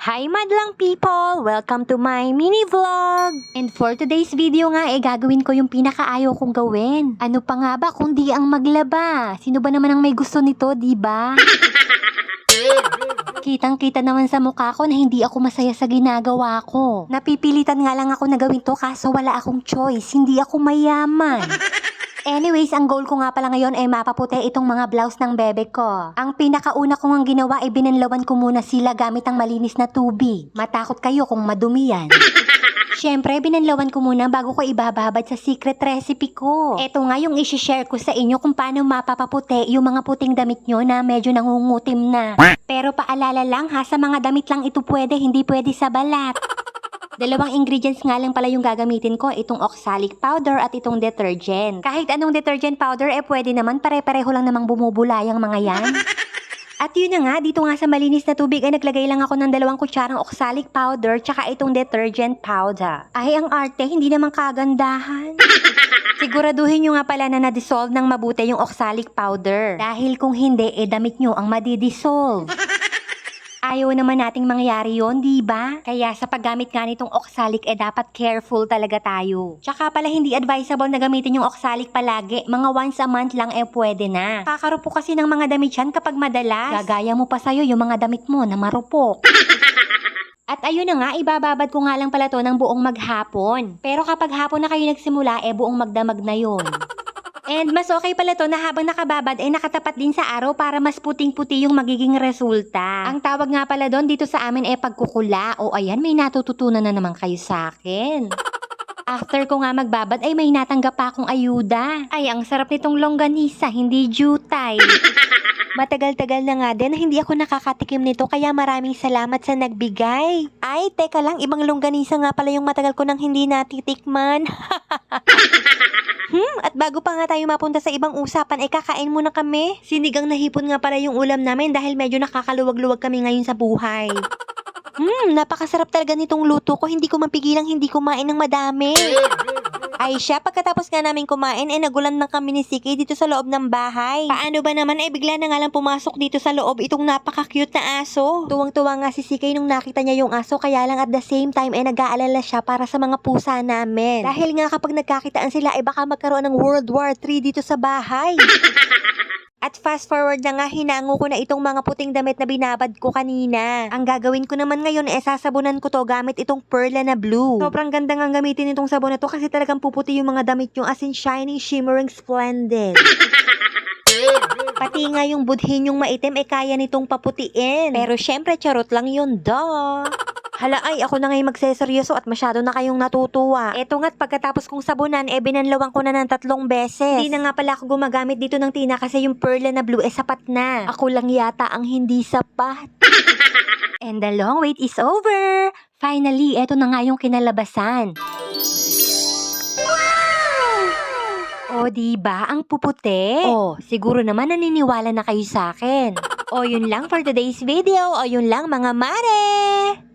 Hi madlang people! Welcome to my mini vlog! And for today's video nga, eh gagawin ko yung pinakaayaw kong gawin. Ano pa nga ba kundi ang maglaba? Sino ba naman ang may gusto nito, di ba? Kitang-kita naman sa mukha ko na hindi ako masaya sa ginagawa ko. Napipilitan nga lang ako na gawin to kaso wala akong choice. Hindi ako mayaman. Anyways, ang goal ko nga pala ngayon ay mapaputi itong mga blouse ng bebe ko. Ang pinakauna kong ang ginawa ay binanlawan ko muna sila gamit ang malinis na tubig. Matakot kayo kung madumi yan. Siyempre, binanlawan ko muna bago ko ibababad sa secret recipe ko. Ito nga yung isi-share ko sa inyo kung paano mapapaputi yung mga puting damit nyo na medyo nangungutim na. Pero paalala lang ha, sa mga damit lang ito pwede, hindi pwede sa balat. Dalawang ingredients nga lang pala yung gagamitin ko, itong oxalic powder at itong detergent. Kahit anong detergent powder, eh pwede naman, pare-pareho lang namang bumubulay ang mga yan. At yun na nga, dito nga sa malinis na tubig ay naglagay lang ako ng dalawang kutsarang oxalic powder tsaka itong detergent powder. Ay, ang arte, hindi naman kagandahan. Siguraduhin nyo nga pala na na-dissolve ng mabuti yung oxalic powder. Dahil kung hindi, eh damit nyo ang madidissolve. Ayaw naman nating mangyari yon, di ba? Kaya sa paggamit nga nitong oxalic, eh dapat careful talaga tayo. Tsaka pala hindi advisable na gamitin yung oxalic palagi. Mga once a month lang eh pwede na. Kakarupo kasi ng mga damit yan kapag madalas. Gagaya mo pa sa'yo yung mga damit mo na marupok. At ayun na nga, ibababad ko nga lang pala to ng buong maghapon. Pero kapag hapon na kayo nagsimula, eh buong magdamag na yon. And mas okay pala to na habang nakababad ay nakatapat din sa araw para mas puting-puti yung magiging resulta. Ang tawag nga pala doon dito sa amin ay pagkukula. O ayan, may natututunan na naman kayo sa akin. After ko nga magbabad ay may natanggap pa akong ayuda. Ay, ang sarap nitong longganisa, hindi jutay. Matagal-tagal na nga din hindi ako nakakatikim nito kaya maraming salamat sa nagbigay. Ay, teka lang, ibang longganisa nga pala yung matagal ko nang hindi natitikman. Bago pa nga tayo mapunta sa ibang usapan, ay kakain muna kami. Sinigang na hipon nga pala yung ulam namin dahil medyo nakakaluwag-luwag kami ngayon sa buhay. Hmm, napakasarap talaga nitong luto ko. Hindi ko mapigilang hindi kumain ng madami. Ay siya, pagkatapos nga namin kumain, ay nagulan na kami ni Siki dito sa loob ng bahay. Paano ba naman, ay bigla na nga lang pumasok dito sa loob itong napaka-cute na aso. Tuwang-tuwa nga si Siki nung nakita niya yung aso, kaya lang at the same time, ay nag-aalala siya para sa mga pusa namin. Dahil nga kapag nagkakitaan sila, ay baka magkaroon ng World War III dito sa bahay. At fast forward na nga, hinango ko na itong mga puting damit na binabad ko kanina. Ang gagawin ko naman ngayon, eh, sasabunan ko to gamit itong perla na blue. Sobrang ganda nga gamitin itong sabon na to kasi talagang puputi yung mga damit nyo as in shining, shimmering, splendid. Pati nga yung budhin yung maitim, eh kaya nitong paputiin. Pero syempre, charot lang yun, duh. Hala ay, ako na ngayon magseseryoso at masyado na kayong natutuwa. Eto nga't pagkatapos kong sabunan, e binanlawan ko na ng tatlong beses. Hindi na nga pala ako gumagamit dito ng tina kasi yung perla na blue e sapat na. Ako lang yata ang hindi sapat. And the long wait is over. Finally, eto na nga yung kinalabasan. O, di ba ang puputi? O, siguro naman naniniwala na kayo sa akin. O, yun lang for today's video. O, yun lang mga mare!